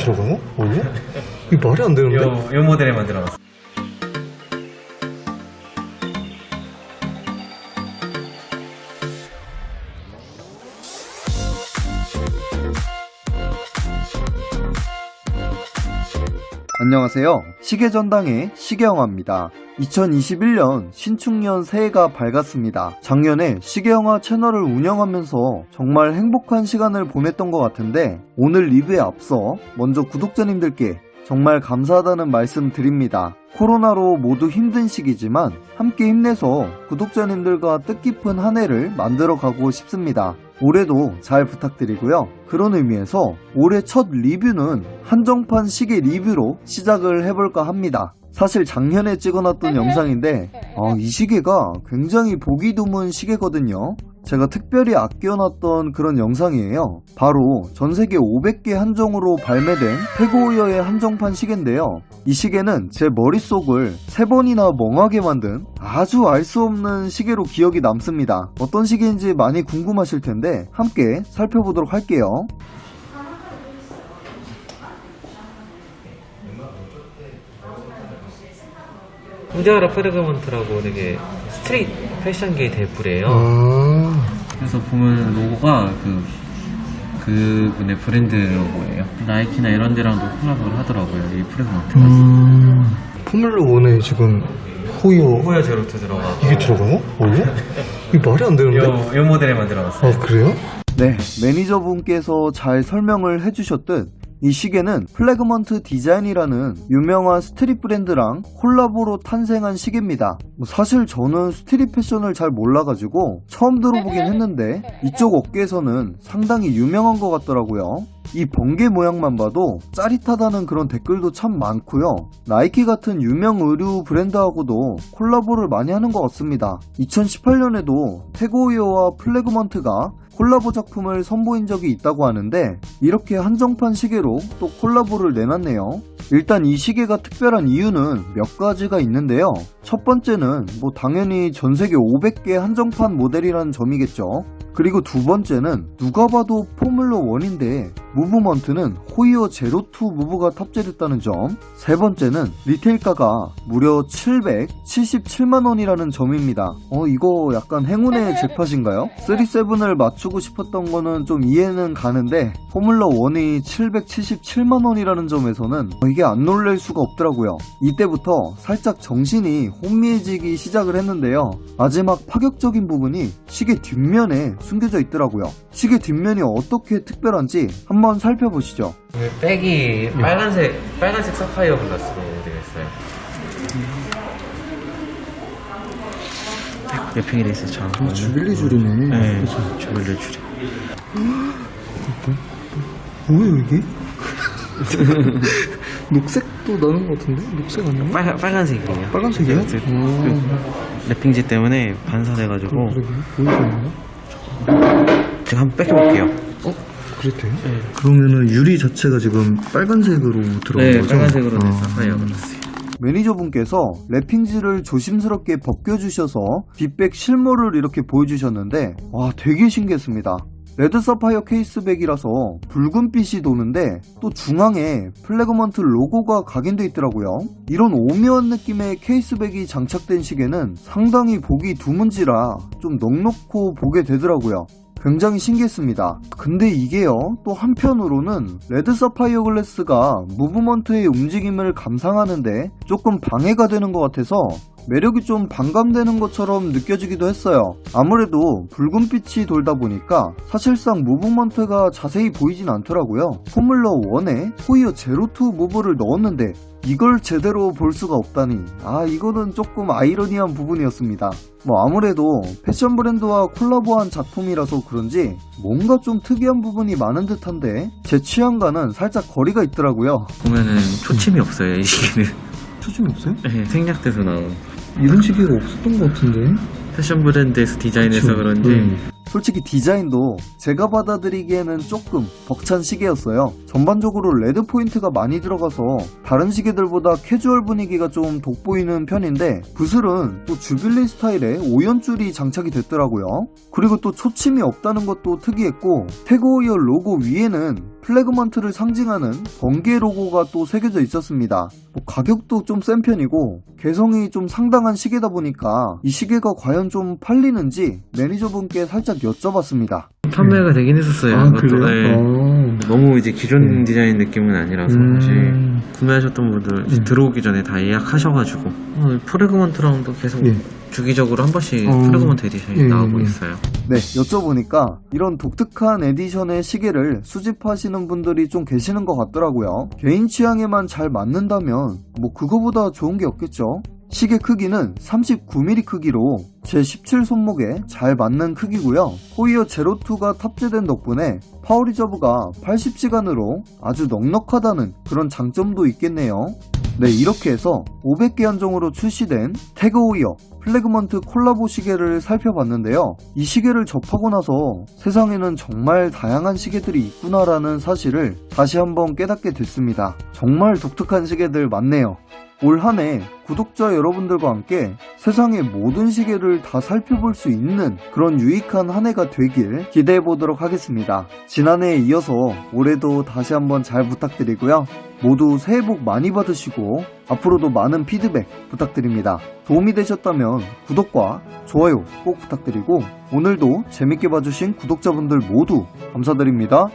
들어가요? 원래? 이게 말이 안 되는데? 요, 요 모델에 만 들어봤어요. 안녕하세요. 시계전당의 시계영화입니다. 2021년 신축년 새해가 밝았습니다. 작년에 시계영화 채널을 운영하면서 정말 행복한 시간을 보냈던 것 같은데 오늘 리뷰에 앞서 먼저 구독자님들께 정말 감사하다는 말씀 드립니다. 코로나로 모두 힘든 시기지만 함께 힘내서 구독자님들과 뜻깊은 한 해를 만들어 가고 싶습니다. 올해도 잘 부탁드리고요. 그런 의미에서 올해 첫 리뷰는 한정판 시계 리뷰로 시작을 해볼까 합니다. 사실 작년에 찍어놨던 영상인데 아, 이 시계가 굉장히 보기 드문 시계거든요. 제가 특별히 아껴놨던 그런 영상이에요. 바로 전 세계 500개 한정으로 발매된 태고이어의 한정판 시계인데요. 이 시계는 제 머릿속을 세 번이나 멍하게 만든 아주 알 수 없는 시계로 기억이 남습니다. 어떤 시계인지 많이 궁금하실 텐데 함께 살펴보도록 할게요. 우디아라 페르가몬트라고 되게 스트릿 패션계의 대부래요. 아, 그래서 보면 로고가 그 그분의 브랜드 로고예요. 나이키나 이런 데랑도 콜라보를 하더라고요. 이 프레그먼트가. 음. 포뮬러 1에 지금 호이어 호야 제로투 들어가고. 이게 들어가요? 원래? 이게 말이 안 되는데? 요, 요 모델에 만 들어봤어요. 아, 그래요? 네, 매니저분께서 잘 설명을 해주셨듯 이 시계는 플래그먼트 디자인이라는 유명한 스트릿 브랜드랑 콜라보로 탄생한 시계입니다. 뭐 사실 저는 스트릿 패션을 잘 몰라가지고 처음 들어보긴 했는데 이쪽 업계에서는 상당히 유명한 것 같더라고요. 이 번개 모양만 봐도 짜릿하다는 그런 댓글도 참 많고요. 나이키 같은 유명 의류 브랜드하고도 콜라보를 많이 하는 것 같습니다. 2018년에도 태고이어와 플래그먼트가 콜라보 작품을 선보인 적이 있다고 하는데 이렇게 한정판 시계로 또 콜라보를 내놨네요. 일단 이 시계가 특별한 이유는 몇 가지가 있는데요. 첫 번째는 뭐 당연히 전 세계 500개 한정판 모델이라는 점이겠죠. 그리고 두 번째는 누가 봐도 포뮬러 1인데 무브먼트는 호이어 제로2 무브가 탑재됐다는 점. 세 번째는 리테일가가 무려 777만 원이라는 점입니다. 어 이거 약간 행운의 잭팟인가요? 37을 맞추고 싶었던 거는 좀 이해는 가는데 포뮬러 1이 777만 원이라는 점에서는 어, 이게 안 놀랄 수가 없더라고요. 이때부터 살짝 정신이 혼미해지기 시작을 했는데요. 마지막 파격적인 부분이 시계 뒷면에 숨겨져 있더라고요. 시계 뒷면이 어떻게 특별한지 한번 살펴보시죠. 그 백이 빨간색, 빨간색 사파이어 글라스로 되어 있어요. 랩핑이 돼 있어요, 저. 주빌리 줄이네. 네, 주빌리 줄이. 뭐예요, 이게? 녹색도 나는 것 같은데? 녹색 아니야? 빨, 빨간색이에요. 빨간색이야? 그, 오. 그 랩핑지 때문에 반사돼가지고 그러게. 보이지 않나? 제가 한번 뺏겨볼게요. 어? 그랬대요? 그러면은 유리 자체가 지금 빨간색으로 들어간 네, 거죠? 빨간색으로 된 아. 사파이어 글라스. 매니저분께서 랩핑지를 조심스럽게 벗겨주셔서 뒷백 실물을 이렇게 보여주셨는데 와 되게 신기했습니다. 레드 사파이어 케이스백이라서 붉은빛이 도는데 또 중앙에 플래그먼트 로고가 각인돼 있더라고요. 이런 오묘한 느낌의 케이스백이 장착된 시계는 상당히 보기 드문지라 좀 넉넉고 보게 되더라고요. 굉장히 신기했습니다. 근데 이게요, 또 한편으로는 레드 사파이어 글래스가 무브먼트의 움직임을 감상하는데 조금 방해가 되는 것 같아서 매력이 좀 반감되는 것처럼 느껴지기도 했어요. 아무래도 붉은빛이 돌다 보니까 사실상 무브먼트가 자세히 보이진 않더라고요. 포뮬러 1에 호이어 제로2 무브를 넣었는데 이걸 제대로 볼 수가 없다니 아 이거는 조금 아이러니한 부분이었습니다. 뭐 아무래도 패션 브랜드와 콜라보한 작품이라서 그런지 뭔가 좀 특이한 부분이 많은 듯한데 제 취향과는 살짝 거리가 있더라고요. 보면은 초침이 없어요, 이 시계는. 초점이 없어요? 네, 생략돼서 나온. 이런 시계가 없었던 것 같은데? 패션 브랜드에서 디자인해서. 그런지 음. 솔직히 디자인도 제가 받아들이기에는 조금 벅찬 시계였어요. 전반적으로 레드 포인트가 많이 들어가서 다른 시계들보다 캐주얼 분위기가 좀 돋보이는 편인데 붓을은 또 주빌리 스타일의 오연줄이 장착이 됐더라고요. 그리고 또 초침이 없다는 것도 특이했고 태그오이어 로고 위에는 플래그먼트를 상징하는 번개 로고가 또 새겨져 있었습니다. 뭐 가격도 좀 센 편이고 개성이 좀 상당한 시계다 보니까 이 시계가 과연 좀 팔리는지 매니저분께 살짝 여쭤봤습니다. 판매가 되긴 했었어요. 아, 그것도. 그래요? 네. 어. 너무 이제 기존 음. 디자인 느낌은 아니라서 음. 사실 구매하셨던 분들 이제 음. 들어오기 전에 다 예약하셔가지고 어, 프레그먼트랑도 계속 예. 주기적으로 한 번씩 어. 프레그먼트 에디션이 예, 나오고 예. 있어요. 네, 여쭤보니까 이런 독특한 에디션의 시계를 수집하시는 분들이 좀 계시는 것 같더라고요. 개인 취향에만 잘 맞는다면 뭐 그거보다 좋은 게 없겠죠. 시계 크기는 39mm 크기로 제 17 손목에 잘 맞는 크기고요. 호이어 제로2가 탑재된 덕분에 파워 리저브가 80시간으로 아주 넉넉하다는 그런 장점도 있겠네요. 네, 이렇게 해서 500개 한정으로 출시된 태그 호이어 플래그먼트 콜라보 시계를 살펴봤는데요. 이 시계를 접하고 나서 세상에는 정말 다양한 시계들이 있구나라는 사실을 다시 한번 깨닫게 됐습니다. 정말 독특한 시계들 많네요. 올 한 해 구독자 여러분들과 함께 세상의 모든 시계를 다 살펴볼 수 있는 그런 유익한 한 해가 되길 기대해 보도록 하겠습니다. 지난해에 이어서 올해도 다시 한번 잘 부탁드리고요. 모두 새해 복 많이 받으시고 앞으로도 많은 피드백 부탁드립니다. 도움이 되셨다면 구독과 좋아요 꼭 부탁드리고 오늘도 재밌게 봐주신 구독자분들 모두 감사드립니다.